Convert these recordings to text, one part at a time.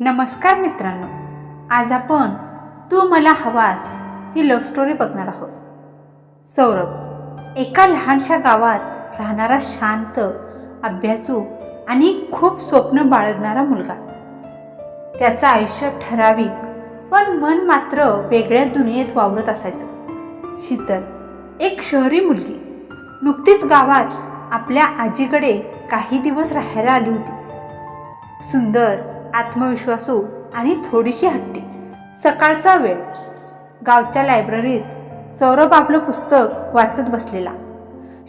नमस्कार मित्रांनो. आज आपण तू मला हवास ही लव्ह स्टोरी बघणार आहोत. सौरभ एका लहानशा गावात राहणारा शांत अभ्यासू आणि खूप स्वप्न बाळगणारा मुलगा. त्याचं आयुष्य ठराविक पण मन मात्र वेगळ्या दुनियेत वावरत असायचं. शीतल एक शहरी मुलगी. नुकतीच गावात आपल्या आजीकडे काही दिवस राहायला आली होती. सुंदर आत्मविश्वासू आणि थोडीशी हट्टी. सकाळचा वेळ. गावच्या लायब्ररीत सौरभ आपलं पुस्तक वाचत बसलेला.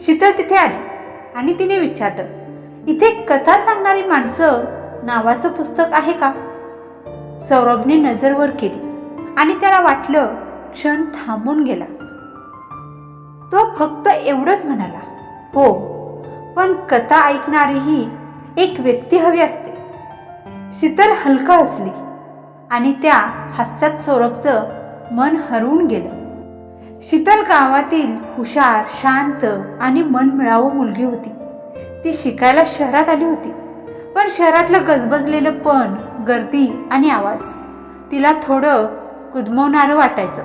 शीतल तिथे आली आणि तिने विचारलं इथे कथा सांगणारी माणसं नावाचं पुस्तक आहे का? सौरभने नजरवर केली आणि त्याला वाटलं क्षण थांबून गेला. तो फक्त एवढंच म्हणाला हो पण कथा ऐकणारीही एक व्यक्ती हवी असते. शीतल हलका असली आणि त्या हास्यात सौरभचं मन हरवून गेलं. शीतल गावातील हुशार शांत आणि मन मिळावू मुलगी होती. ती शिकायला शहरात आली होती पण शहरातलं गजबजलेलं पण गर्दी आणि आवाज तिला थोडं कुदमवणारं वाटायचं.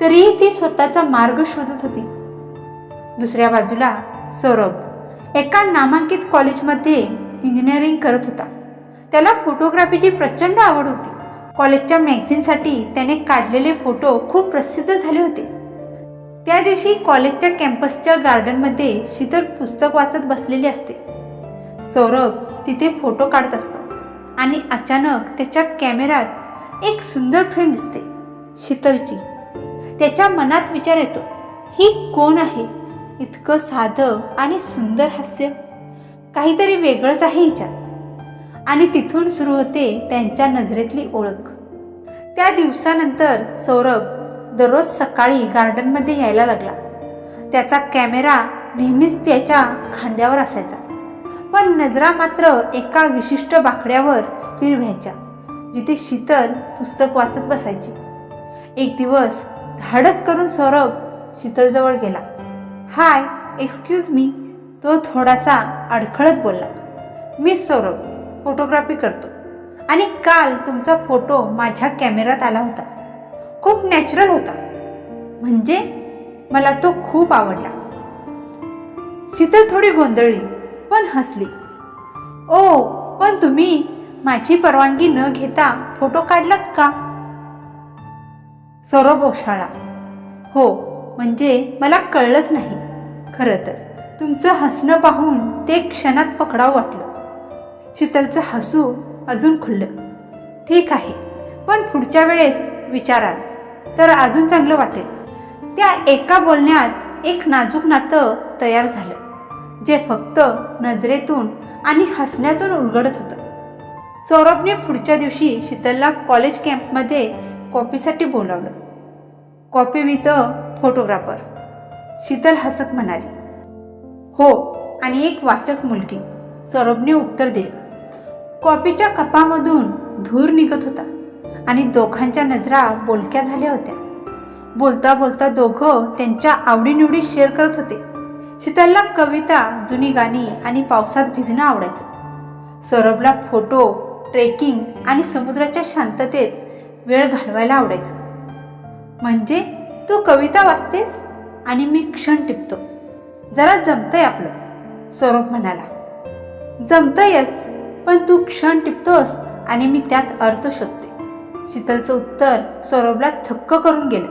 तरीही ती स्वतःचा मार्ग शोधत होती. दुसऱ्या बाजूला सौरभ एका नामांकित कॉलेजमध्ये इंजिनिअरिंग करत होता. त्याला फोटोग्राफीची प्रचंड आवड होती. कॉलेजच्या मॅगझिनसाठी त्याने काढलेले फोटो खूप प्रसिद्ध झाले होते. त्या दिवशी कॉलेजच्या कॅम्पसच्या गार्डनमध्ये शीतल पुस्तक वाचत बसलेली असते. सौरभ तिथे फोटो काढत असतो आणि अचानक त्याच्या कॅमेऱ्यात एक सुंदर फ्रेम दिसते. शीतलची. त्याच्या मनात विचार येतो ही कोण आहे? इतकं साधं आणि सुंदर हास्य. काहीतरी वेगळंच आहे हिच्यात. आणि तिथून सुरू होते त्यांच्या नजरेतली ओळख. त्या दिवसानंतर सौरभ दररोज सकाळी गार्डनमध्ये यायला लागला. त्याचा कॅमेरा नेहमीच त्याच्या खांद्यावर असायचा पण नजरा मात्र एका विशिष्ट बाकड्यावर स्थिर व्हायच्या जिथे शीतल पुस्तक वाचत बसायची. एक दिवस धाडस करून सौरभ शीतलजवळ गेला. हाय एक्सक्यूज मी तो थोडासा अडखळत बोलला. मी सौरभ. फोटोग्राफी करतो. आणि काल तुमचा फोटो माझ्या कॅमेऱ्यात आला होता. खूप नॅचरल होता. म्हणजे मला तो खूप आवडला. शीतल थोडी गोंधळली पण हसली. ओ पण तुम्ही माझी परवानगी न घेता फोटो काढलात का? सौरभ ओशाळा. हो म्हणजे मला कळलंच नाही. खरं तर तुमचं हसणं पाहून ते क्षणात पकडावं वाटलं. शीतलचं हसू अजून खुललं. ठीक आहे पण पुढच्या वेळेस विचाराल. तर अजून चांगलं वाटेल. त्या एका बोलण्यात एक नाजूक नातं तयार झालं जे फक्त नजरेतून आणि हसण्यातून उलगडत होतं. सौरभने पुढच्या दिवशी शीतलला कॉलेज कॅम्पमध्ये कॉपीसाठी बोलावलं. कॉपी विथ फोटोग्राफर शीतल हसत म्हणाली. हो आणि एक वाचक मुलगी सौरभने उत्तर दिलं. कॉपीच्या कपामधून धूर निघत होता आणि दोघांच्या नजरा बोलक्या झाल्या होत्या. बोलता बोलता दोघं त्यांच्या आवडीनिवडी शेअर करत होते. शीतलला कविता जुनी गाणी आणि पावसात भिजणं आवडायचं. सौरभला फोटो ट्रेकिंग आणि समुद्राच्या शांततेत वेळ घालवायला आवडायचं. म्हणजे तू कविता वाचतेस आणि मी क्षण टिपतो. जरा जमतंय आपलं सौरभ म्हणाला. जमतंयच. पण तू क्षण टिपतोस आणि मी त्यात अर्थ शोधते. शीतलचं उत्तर सौरभला थक्क करून गेलं.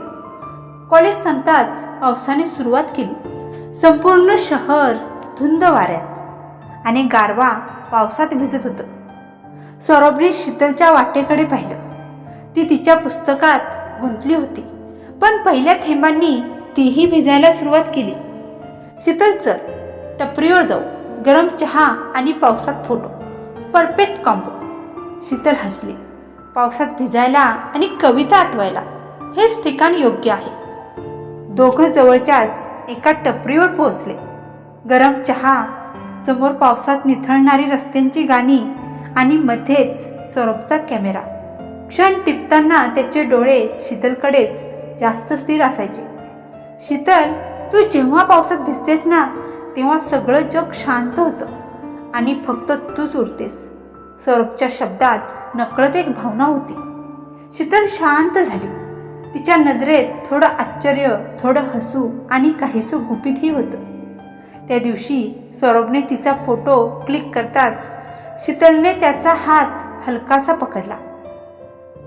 कॉलेज संपताच पावसाने सुरुवात केली. संपूर्ण शहर धुंद वाऱ्यात आणि गारवा पावसात भिजत होतं. सौरभने शीतलच्या वाटेकडे पाहिलं. ती तिच्या पुस्तकात गुंतली होती पण पहिल्या थेंबांनी तीही भिजायला सुरुवात केली. शीतल चल टपरीवर जाऊ गरम चहा आणि पावसात फोटो. Perfect combo. शीतल हसली. पावसात भिजायला आणि कविता आठवायला. हेच ठिकाण योग्य आहे. दोघं जवळच्याच एका टपरीवर पोहोचले. गरम चहा समोर पावसात निथळणारी रस्त्यांची गाणी आणि मध्येच सौरभचा कॅमेरा. क्षण टिपताना त्याचे डोळे शीतलकडेच जास्त स्थिर असायचे. शीतल तू जेव्हा पावसात भिजतेस ना तेव्हा सगळं जग शांत होतं. आणि फक्त तूच उरतेस. सौरभच्या शब्दात नकळत एक भावना होती. शीतल शांत झाली. तिच्या नजरेत थोडं आश्चर्य थोडं हसू आणि काहीसं गुपितही होतं. त्या दिवशी सौरभने तिचा फोटो क्लिक करताच शीतलने त्याचा हात हलकासा पकडला.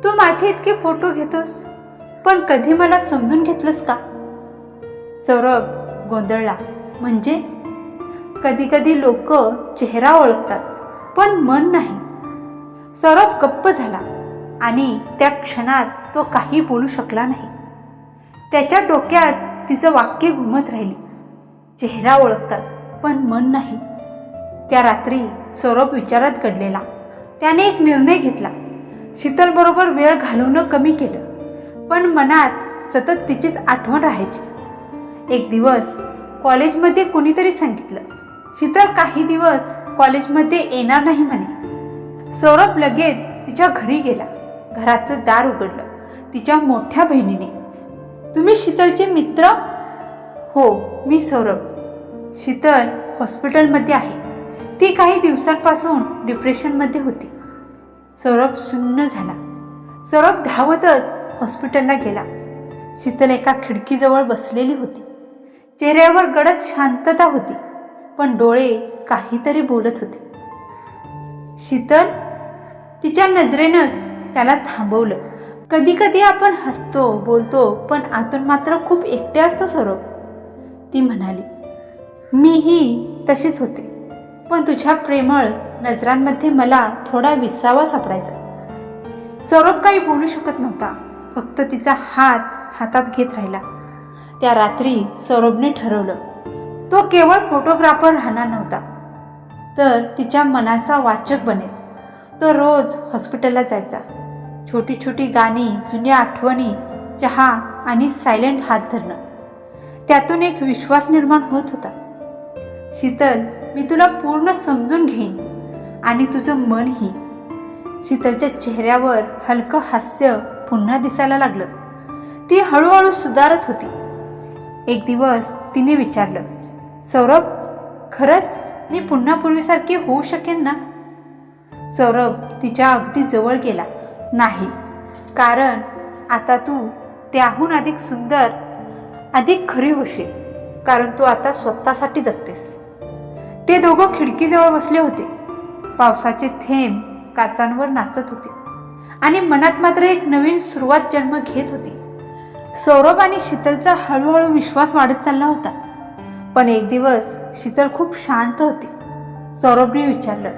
तू माझे इतके फोटो घेतोस? पण कधी मला समजून घेतलंस का? सौरभ गोंधळला. म्हणजे? कधीकधी लोक चेहरा ओळखतात पण मन नाही. सौरभ गप्प झाला आणि त्या क्षणात तो काही बोलू शकला नाही. त्याच्या डोक्यात तिचं वाक्य घुमत राहिली. चेहरा ओळखतात पण मन नाही. त्या रात्री सौरभ विचारात घडलेला. त्याने एक निर्णय घेतला. शीतलबरोबर वेळ घालवणं कमी केलं पण मनात सतत तिचीच आठवण राहायची. एक दिवस कॉलेजमध्ये कोणीतरी सांगितलं शीतल काही दिवस कॉलेजमध्ये येणार नाही म्हणे. सौरभ लगेच तिच्या घरी गेला. घराचं दार उघडलं. तिच्या मोठ्या बहिणीने. तुम्ही शीतलचे मित्र? हो मी सौरभ. शीतल हॉस्पिटलमध्ये आहे. ती काही दिवसांपासून डिप्रेशनमध्ये होती. सौरभ सुन्न झाला. सौरभ धावतच हॉस्पिटलला गेला. शीतल एका खिडकीजवळ बसलेली होती. चेहऱ्यावर गडद शांतता होती. पण डोळे काहीतरी बोलत होते. शीतल तिच्या नजरेनंच त्याला थांबवलं. कधी कधी आपण हसतो बोलतो पण आतून मात्र खूप एकटे असतो सौरभ ती म्हणाली मीही तशीच होते पण तुझ्या प्रेमळ नजरांमध्ये मला थोडा विसावा सापडायचा. सौरभ काही बोलू शकत नव्हता फक्त तिचा हात हातात घेत राहिला. त्या रात्री सौरभने ठरवलं तो केवळ फोटोग्राफर राहणार नव्हता. तर तिच्या मनाचा वाचक बनेल. तो रोज हॉस्पिटलला जायचा. छोटी छोटी गाणी जुन्या आठवणी चहा आणि सायलेंट हात धरणं. त्यातून एक विश्वास निर्माण होत होता. शीतल मी तुला पूर्ण समजून घेईन आणि तुझं मनही शीतलच्या चेहऱ्यावर हलकं हास्य पुन्हा दिसायला लागलं. ती हळूहळू सुधारत होती. एक दिवस तिने विचारलं सौरभ खरंच मी पुन्हा पूर्वीसारखी होऊ शकेन ना? सौरभ तिच्या अगदी जवळ गेला. नाही कारण आता तू त्याहून अधिक सुंदर अधिक खरी होशील कारण तू आता स्वतःसाठी जगतेस. ते दोघं खिडकीजवळ बसले होते. पावसाचे थेंब काचांवर नाचत होते. आणि मनात मात्र एक नवीन सुरुवात जन्म घेत होती. सौरभ आणि शीतलचा हळूहळू विश्वास वाढत चालला होता. पण एक दिवस शीतल खूप शांत होती. सौरभने विचारलं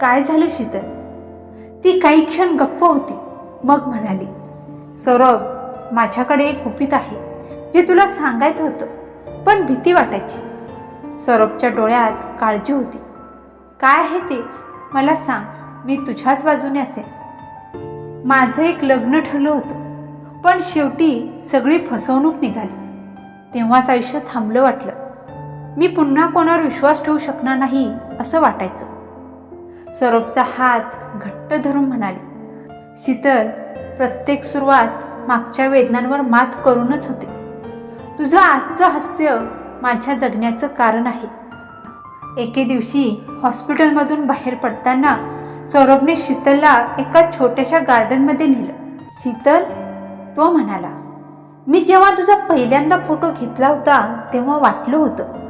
काय झालं शीतल? ती काही क्षण गप्प होती. मग म्हणाली सौरभ माझ्याकडे एक गुपित आहे जे तुला सांगायचं होतं पण भीती वाटायची. सौरभच्या डोळ्यात काळजी होती. काय आहे ते? मला सांग मी तुझ्याच बाजूने असेल माझं एक लग्न ठरलं होतं पण शेवटी सगळी फसवणूक निघाली. तेव्हाच आयुष्य थांबलं वाटलं. मी पुन्हा कोणावर विश्वास ठेवू शकणार नाही असं वाटायचं. सौरभचा हात घट्ट धरून म्हणाले शीतल प्रत्येक सुरुवात मागच्या वेदनांवर मात करूनच होते. तुझं आजचं हास्य माझ्या जगण्याचं कारण आहे. एके दिवशी हॉस्पिटलमधून बाहेर पडताना सौरभने शीतलला एका छोट्याशा गार्डनमध्ये नेलं. शीतल तो म्हणाला मी जेव्हा तुझा पहिल्यांदा फोटो घेतला होता तेव्हा वाटलं होतं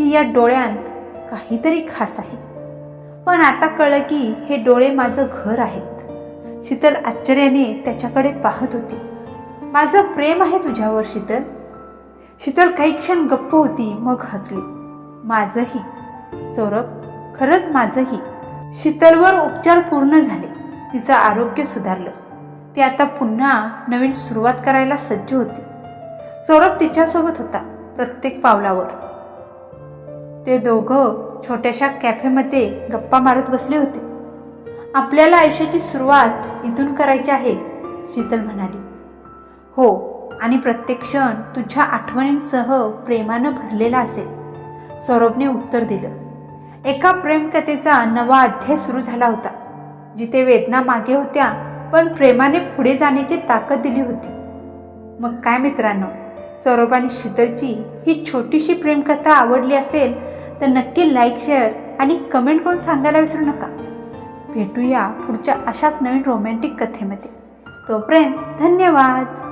की या डोळ्यांत काहीतरी खास आहे. पण आता कळलं की हे डोळे माझं घर आहेत. शीतल आश्चर्याने त्याच्याकडे पाहत होती. माझं प्रेम आहे तुझ्यावर शीतल. शीतल काही क्षण गप्प होती मग हसली. माझंही. सौरभ खरंच माझंही. शीतलवर उपचार पूर्ण झाले. तिचं आरोग्य सुधारलं. ती आता पुन्हा नवीन सुरुवात करायला सज्ज होती. सौरभ तिच्यासोबत होता प्रत्येक पावलावर. ते दोघं छोट्याशा कॅफेमध्ये गप्पा मारत बसले होते. आपल्याला आयुष्याची सुरुवात इथून करायची आहे शीतल म्हणाली. हो आणि प्रत्येक क्षण तुझ्या आठवणींसह प्रेमानं भरलेला असेल सौरभने उत्तर दिलं. एका प्रेमकथेचा नवा अध्याय सुरू झाला होता जिथे वेदना मागे होत्या पण प्रेमाने पुढे जाण्याची ताकद दिली होती. मग काय मित्रांनो? सौरभ आणि शीतलची ही छोटीशी प्रेमकथा आवडली असेल तर नक्की लाईक शेअर आणि कमेंट करून सांगायला विसरू नका. भेटूया पुढच्या अशाच नवीन रोमॅन्टिक कथेमध्ये. तोपर्यंत धन्यवाद!